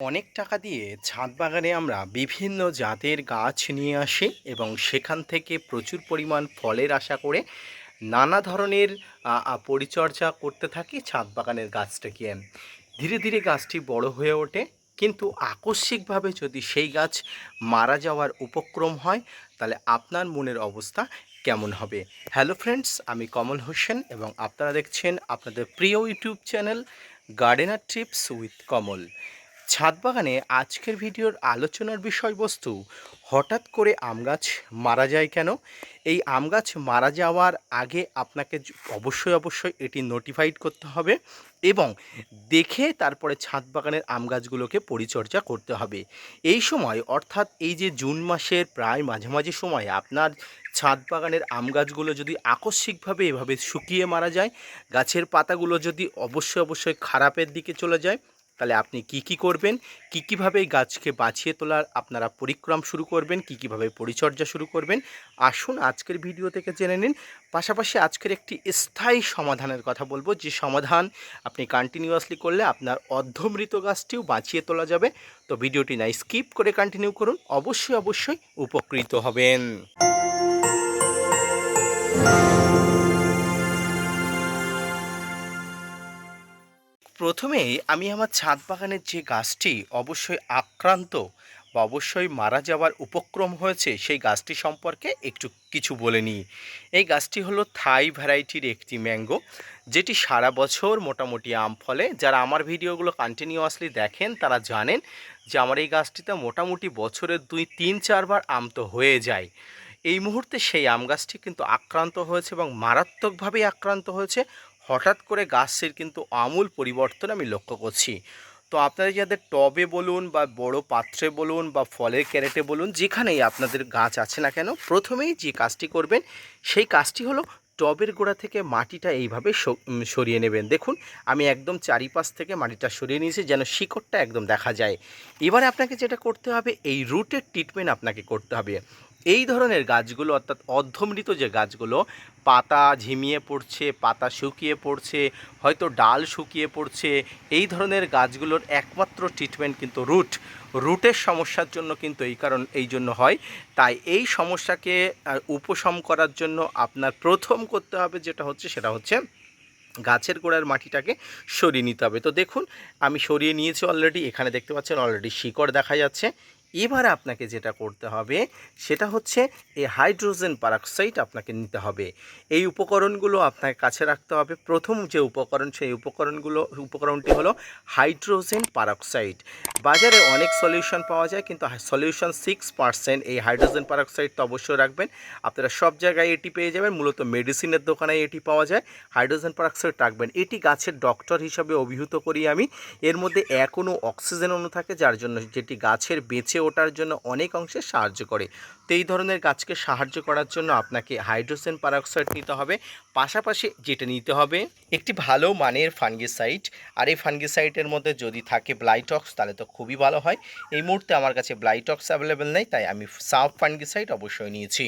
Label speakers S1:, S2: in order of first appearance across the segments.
S1: অনেক টাকা দিয়ে ছাদ বাগানে আমরা বিভিন্ন জাতের গাছ নিয়ে আসি এবং সেখান থেকে প্রচুর পরিমাণ ফলের আশা করে নানা ধরনের পরিচর্যা করতে থাকি ছাদ বাগানের গাছটাকে ধীরে ধীরে গাছটি বড় হয়ে ওঠে, কিন্তু আকস্মিকভাবে যদি সেই গাছ মারা যাওয়ার উপক্রম হয়, তাহলে আপনার মনের অবস্থা কেমন হবে? হ্যালো ফ্রেন্ডস আমি কমল হোসেন এবং আপনারা দেখছেন আপনাদের প্রিয় YouTube channel gardener tips with Kamal. ছাদ বাগানে আজকের ভিডিওর আলোচনার বিষয়বস্তু, হঠাৎ করে আম গাছ মারা যায় কেন? এই আম গাছ মারা যাওয়ার আগে আপনাকে অবশ্যই অবশ্যই এটি নোটিফাইড করতে হবে এবং দেখে তারপরে ছাদ বাগানের আম গাছগুলোকে পরিচর্যা করতে হবে। এই সময়, অর্থাৎ এই যে জুন মাসের প্রায় মাঝামাঝি সময় আপনার ছাদ বাগানের আম গাছগুলো যদি আকস্মিকভাবে এভাবে শুকিয়ে মারা যায়, গাছের পাতাগুলো যদি অবশ্যই অবশ্যই খারাপের দিকে চলে যায় তাহলে আপনি কি কি করবেন? কি, কীভাবে গাছকে বাঁচিয়ে তোলার আপনারা পরিক্রম শুরু করবেন? কি, কীভাবে পরিচর্যা শুরু করবেন? আসুন আজকের ভিডিও থেকে জেনে নিন। পাশাপাশি আজকের একটি স্থায়ী সমাধানের কথা বলব। যে সমাধান আপনি কন্টিনিউয়াসলি করলে আপনার অর্ধমৃত গাছটিও বাঁচিয়ে তোলা যাবে। তো ভিডিওটি না স্কিপ করে কন্টিনিউ করুন। অবশ্যই অবশ্যই উপকৃত হবেন। প্রথমেই আমি আমার ছাদ বাগানের যে গাছটি অবশ্যই আক্রান্ত বা অবশ্যই মারা যাওয়ার উপক্রম হয়েছে, সেই গাছটি সম্পর্কে একটু কিছু বলে নিই। এই গাছটি হলো থাই ভ্যারাইটির একটি ম্যাঙ্গো, যেটি সারা বছর মোটামুটি আম ফলে। যারা আমার ভিডিওগুলো কন্টিনিউয়াসলি দেখেন, তারা জানেন যে আমার এই গাছটিতে মোটামুটি বছরের দুই, তিন, চারবার আম তো হয়ে যায়। এই মুহূর্তে সেই আম গাছটি কিন্তু আক্রান্ত হয়েছে এবং মারাত্মকভাবেই আক্রান্ত হয়েছে। হঠাৎ করে গাছের কিন্তু আমূল পরিবর্তন আমি লক্ষ্য করছি। তো আপনারা যাদের টবে বলুন বা বড় পাত্রে বলুন বা ফলের ক্যারেটে বলুন, যেখানেই আপনাদের গাছ আছে না কেন, প্রথমেই যে কাজটি করবেন, সেই কাজটি হলো টবের গোড়া থেকে মাটিটা এইভাবে সরিয়ে নেবেন। দেখুন, আমি একদম চারিপাশ থেকে মাটিটা সরিয়ে নিয়েছি যেন শিকড়টা একদম দেখা যায়। এবারে আপনাকে যেটা করতে হবে, এই রুটের ট্রিটমেন্ট আপনাকে করতে হবে। এই ধরনের গাছগুলো, অর্থাৎ অর্ধমৃত যে গাছগুলো পাতা ঝিমিয়ে পড়ছে, পাতা শুকিয়ে পড়ছে, হয়তো ডাল শুকিয়ে পড়ছে, এই ধরনের গাছগুলোর একমাত্র ট্রিটমেন্ট কিন্তু রুট রুটের সমস্যার জন্য কিন্তু এই কারণ, এই জন্য হয়। তাই এই সমস্যাকে উপশম করার জন্য আপনার প্রথম করতে হবে যেটা হচ্ছে, সেটা হচ্ছে গাছের গোড়ার মাটিটাকে সরিয়ে নিতে হবে। তো দেখুন, আমি সরিয়ে নিয়েছি অলরেডি এখানে দেখতে পাচ্ছেন অলরেডি শিকড় দেখা যাচ্ছে। এবার আপনাকে যেটা করতে হবে, সেটা হচ্ছে এই হাইড্রোজেন পারক্সাইড আপনাকে নিতে হবে। এই উপকরণগুলো আপনার কাছে রাখতে হবে। প্রথম যে উপকরণ, সেই উপকরণগুলো, উপকরণটি হলো হাইড্রোজেন পারক্সাইড। বাজারে অনেক সলিউশন পাওয়া যায়, কিন্তু সলিউশন সিক্স পার্সেন্ট এই হাইড্রোজেন পারক্সাইড তো অবশ্যই রাখবেন। আপনারা সব জায়গায় এটি পেয়ে যাবেন, মূলত মেডিসিনের দোকানে এটি পাওয়া যায়। হাইড্রোজেন পারক্সাইড রাখবেন। এটি গাছের ডক্টর হিসাবে অভিহিত করি আমি। এর মধ্যে এখনও অক্সিজেন অণু থাকে, যার জন্য যেটি গাছের বেঁচে ওঠার জন্য অনেক অংশে সাহায্য করে। তো এই ধরনের গাছকে সাহায্য করার জন্য আপনাকে হাইড্রোজেন পারক্সাইড নিতে হবে। পাশাপাশি যেটা নিতে হবে, একটি ভালো মানের ফাঙ্গিসাইড। আর এই ফাঙ্গিসাইডের মধ্যে যদি থাকে ব্লাইটক্স, তাহলে তো খুবই ভালো হয়। এই মুহূর্তে আমার কাছে ব্লাইটক্স অ্যাভেলেবেল নেই, তাই আমি সাব ফাঙ্গিসাইড অবশ্যই নিয়েছি।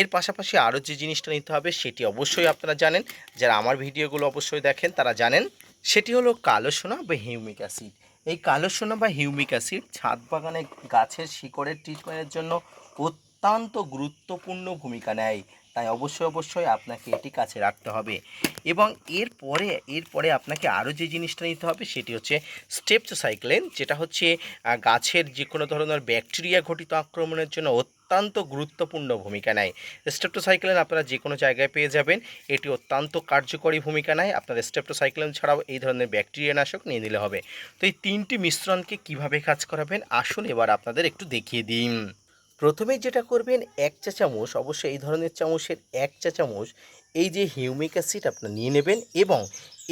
S1: এর পাশাপাশি আরও যে জিনিসটা নিতে হবে, সেটি অবশ্যই আপনারা জানেন। যারা আমার ভিডিওগুলো অবশ্যই দেখেন, তারা জানেন, সেটি হলো কালো সোনা বা হিউমিক অ্যাসিড। এই কালো সোনা বা হিউমিক অ্যাসিড ছাদ বাগানে গাছের শিকড়ের ট্রিটমেন্টের জন্য অত্যন্ত গুরুত্বপূর্ণ ভূমিকা নেয়। তাই অবশ্যই অবশ্যই আপনাকে এটি কাছে রাখতে হবে। এবং এরপরে এরপরে আপনাকে আরও যে জিনিসটা নিতে হবে সেটি হচ্ছে স্টেপসাইক্লেন যেটা হচ্ছে গাছের যে কোনো ধরনের ব্যাকটেরিয়া ঘটিত আক্রমণের জন্য অত্যন্ত গুরুত্বপূর্ণ ভূমিকা নেয়। স্টেপটোসাইক্লেন আপনারা যে কোনো জায়গায় পেয়ে যাবেন। এটি অত্যন্ত কার্যকরী ভূমিকা নেয়। আপনার স্টেপটোসাইক্লেন ছাড়াও এই ধরনের ব্যাকটেরিয়া নাশক নিয়ে নিলে হবে। তো এই তিনটি মিশ্রণকে কীভাবে কাজ করাবেন? আসুন এবার আপনাদের একটু দেখিয়ে দিন প্রথমে যেটা করবেন, এক চা চামচ, অবশ্যই এই ধরনের চামচের এক চা চামচ, এই যে হিউমিক অ্যাসিড আপনার নিয়ে নেবেন এবং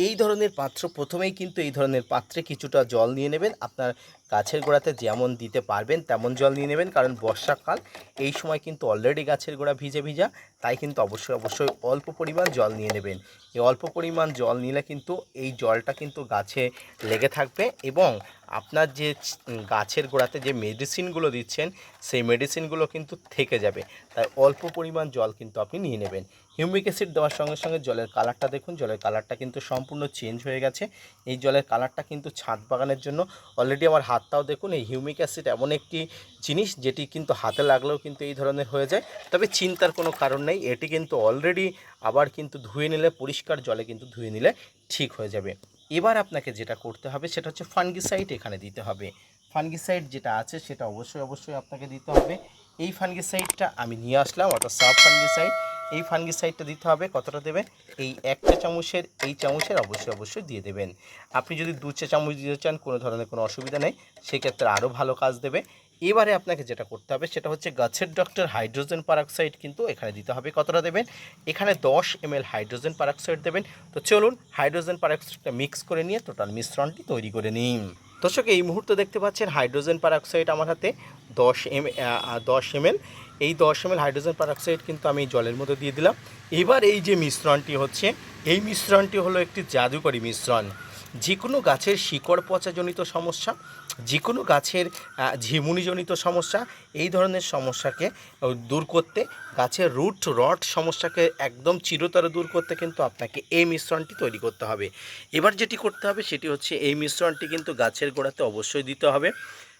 S1: এই ধরনের পাত্র, প্রথমেই কিন্তু এই ধরনের পাত্রে কিছুটা জল নিয়ে নেবেন। আপনার গাছের গোড়াতে যেমন দিতে পারবেন, তেমন জল নিয়ে নেবেন। কারণ বর্ষাকাল, এই সময় কিন্তু অলরেডি গাছের গোড়া ভিজে ভিজা, তাই কিন্তু অবশ্যই অবশ্যই অল্প পরিমাণ জল নিয়ে নেবেন। এই অল্প পরিমাণ জল নিলে কিন্তু এই জলটা কিন্তু গাছে লেগে থাকবে এবং আপনার যে গাছের গোড়াতে যে মেডিসিনগুলো দিচ্ছেন, সেই মেডিসিনগুলো কিন্তু থেকে যাবে। তাই অল্প পরিমাণ জল কিন্তু আপনি নিয়ে নেবেন। হিউমিক অ্যাসিড দেওয়ার সঙ্গে সঙ্গে জলের কালারটা দেখুন। জলের কালারটা কিন্তু সম্পূর্ণ চেঞ্জ হয়ে গেছে। এই জলের কালারটা কিন্তু ছাদ বাগানের জন্য অলরেডি আমার হাতটাও দেখুন, এই হিউমিক অ্যাসিড এমন একটি জিনিস যেটি কিন্তু হাতে লাগলেও কিন্তু এই ধরনের হয়ে যায়। তবে চিন্তার কোনো কারণ নেই, এটি কিন্তু অলরেডি আবার কিন্তু ধুয়ে নিলে, পরিষ্কার জলে কিন্তু ধুয়ে নিলে ঠিক হয়ে যাবে। এবার আপনাকে যেটা করতে হবে, সেটা হচ্ছে ফানগিসাইড এখানে দিতে হবে। ফানগিসাইড যেটা আছে, সেটা অবশ্যই অবশ্যই আপনাকে দিতে হবে। এই ফানগিসাইডটা আমি নিয়ে আসলাম, অর্থাৎ সাব ফানগিসাইড এই ফানগিসাইডটা দিতে হবে, কতটা দেবেন? এই একটা চামচের, এই চামচের অবশ্যই অবশ্যই দিয়ে দেবেন। আপনি যদি দু চা চামচ দিতে চান, কোনো ধরনের কোনো অসুবিধা নেই, সেক্ষেত্রে আরও ভালো কাজ দেবে। এবারে আপনাকে যেটা করতে হবে, সেটা হচ্ছে গাছের ডক্টর হাইড্রোজেন পারঅক্সাইড কিন্তু এখানে দিতে হবে, কতটা দেবেন? এখানে দশ এম হাইড্রোজেন পারঅক্সাইড দেবেন। তো চলুন হাইড্রোজেন পারঅক্সাইডটা মিক্স করে নিয়ে টোটাল মিশ্রণটি তৈরি করে নিন দর্শক, এই মুহূর্তে দেখতে পাচ্ছেন হাইড্রোজেন পারঅক্সাইড আমার হাতে, দশ এম দশ এমএল। এই দশ এম হাইড্রোজেন পারঅক্সাইড কিন্তু আমি জলের মধ্যে দিয়ে দিলাম। এবার এই যে মিশ্রণটি হচ্ছে, এই মিশ্রণটি হলো একটি জাদুকরী মিশ্রণ। যে কোনো গাছের শিকড় পচাজনিত সমস্যা যে কোনো গাছের ঝিমুনিজনিত সমস্যা, এই ধরনের সমস্যাকে দূর করতে, গাছের রুট, রট সমস্যাকে একদম চিরতরে দূর করতে কিন্তু আপনাকে এই মিশ্রণটি তৈরি করতে হবে। এবার যেটি করতে হবে সেটি হচ্ছে এই মিশ্রণটি কিন্তু গাছের গোড়াতে অবশ্যই দিতে হবে।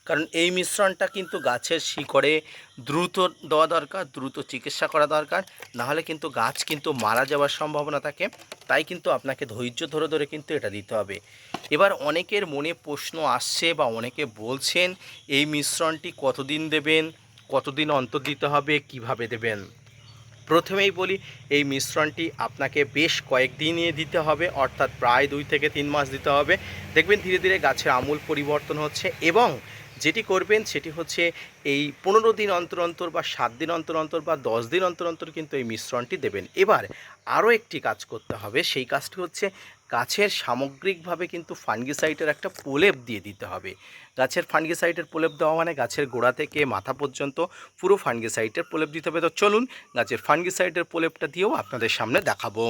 S1: কারণ এই মিশ্রণটা কিন্তু গাছের শিকড়ে দ্রুত দেওয়া দরকার, দ্রুত চিকিৎসা করা দরকার। নাহলে কিন্তু গাছ কিন্তু মারা যাওয়ার সম্ভাবনা থাকে। তাই কিন্তু আপনাকে ধৈর্য ধরে ধরে কিন্তু এটা দিতে হবে। এবার অনেকের মনে প্রশ্ন আসছে বা অনেকে বলছেন, এই মিশ্রণটি কতদিন দেবেন? কতদিন অন্তর দিতে হবে? কীভাবে দেবেন? প্রথমেই বলি, এই মিশ্রণটি আপনাকে বেশ কয়েকদিনই দিতে হবে, অর্থাৎ প্রায় দুই থেকে তিন মাস দিতে হবে। দেখবেন ধীরে ধীরে গাছের আমূল পরিবর্তন হচ্ছে এবং যেটি করবেন সেটি হচ্ছে এই পনেরো দিন অন্তর অন্তর বা সাত দিন অন্তর অন্তর বা দশ দিন অন্তর অন্তর কিন্তু এই মিশ্রণটি দেবেন। এবার আরও একটি কাজ করতে হবে, সেই কাজটি হচ্ছে গাছের সামগ্রিকভাবে কিন্তু ফানগিসাইডের একটা প্রলেপ দিয়ে দিতে হবে। গাছের ফানগিসাইডের প্রলেপ দেওয়া মানে গাছের গোড়া থেকে মাথা পর্যন্ত পুরো ফানগিসাইডের প্রলেপ দিতে হবে। তো চলুন গাছের ফানগিসাইডের প্রলেপটা দিয়েও আপনাদের সামনে দেখাবো।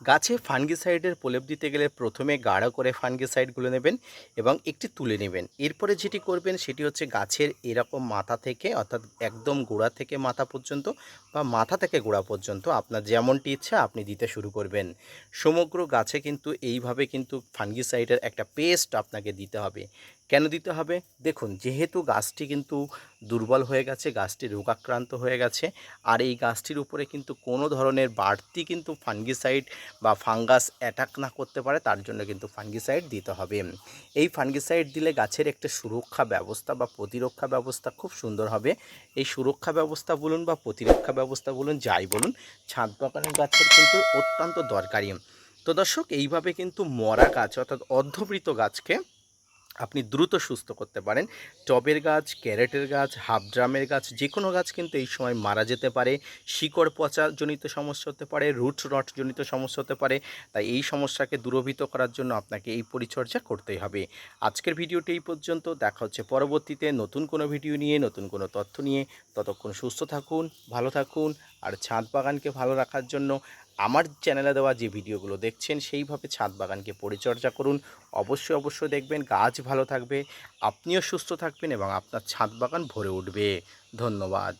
S1: গাছে ফানগিসাইডের প্রলেপ দিতে গেলে প্রথমে গাঢ় করে ফানগিসাইডগুলো নেবেন এবং একটি তুলে নেবেন। এরপরে যেটি করবেন সেটি হচ্ছে গাছের এরকম মাথা থেকে, অর্থাৎ একদম গোড়া থেকে মাথা পর্যন্ত বা মাথা থেকে গোড়া পর্যন্ত আপনার যেমনটি ইচ্ছা আপনি দিতে শুরু করবেন। সমগ্র গাছে কিন্তু এইভাবে কিন্তু ফানগিসাইডের একটা পেস্ট আপনাকে দিতে হবে। কেন দিতে হবে? দেখুন, যেহেতু গাছটি কিন্তু দুর্বল হয়ে গেছে, গাছটি রোগাক্রান্ত হয়ে গেছে, আর এই গাছটির উপরে কিন্তু কোনো ধরনের বাড়তি কিন্তু ফাঙ্গিসাইড বা ফাঙ্গাস অ্যাটাক না করতে পারে, তার জন্য কিন্তু ফাঙ্গিসাইড দিতে হবে। এই ফাঙ্গিসাইড দিলে গাছের একটা সুরক্ষা ব্যবস্থা বা প্রতিরক্ষা ব্যবস্থা খুব সুন্দর হবে। এই সুরক্ষা ব্যবস্থা বলুন বা প্রতিরক্ষা ব্যবস্থা বলুন, যাই বলুন, ছাদ বাগানের গাছের কিন্তু অত্যন্ত দরকারি। তো দর্শক, এইভাবে কিন্তু মরা গাছ অর্থাৎ অর্ধবৃত গাছকে আপনি দ্রুত সুস্থ করতে পারেন। টবের গাছ, ক্যারেটের গাছ হাফ ড্রামের গাছ যে কোনো গাছ কিন্তু এই সময় মারা যেতে পারে। শিকড় পচা জনিত সমস্যা হতে পারে, রুট রট জনিত সমস্যা হতে পারে। তাই এই সমস্যাকে দূরভূত করার জন্য আপনাকে এই পরিচর্যা করতেই হবে। আজকের ভিডিওটি এই পর্যন্ত। দেখা হচ্ছে পরবর্তীতে নতুন কোনো ভিডিও নিয়ে, নতুন কোনো তথ্য নিয়ে। ততক্ষণ সুস্থ থাকুন, ভালো থাকুন, আর ছাদ বাগানকে ভালো রাখার জন্য আমার চ্যানেলে দেওয়া যে ভিডিওগুলো দেখছেন, সেইভাবে ছাদ বাগানকে পরিচর্যা করুন। অবশ্যই অবশ্যই দেখবেন গাছ ভালো থাকবে, আপনিও সুস্থ থাকবেন এবং আপনার ছাদ বাগান ভরে উঠবে। ধন্যবাদ।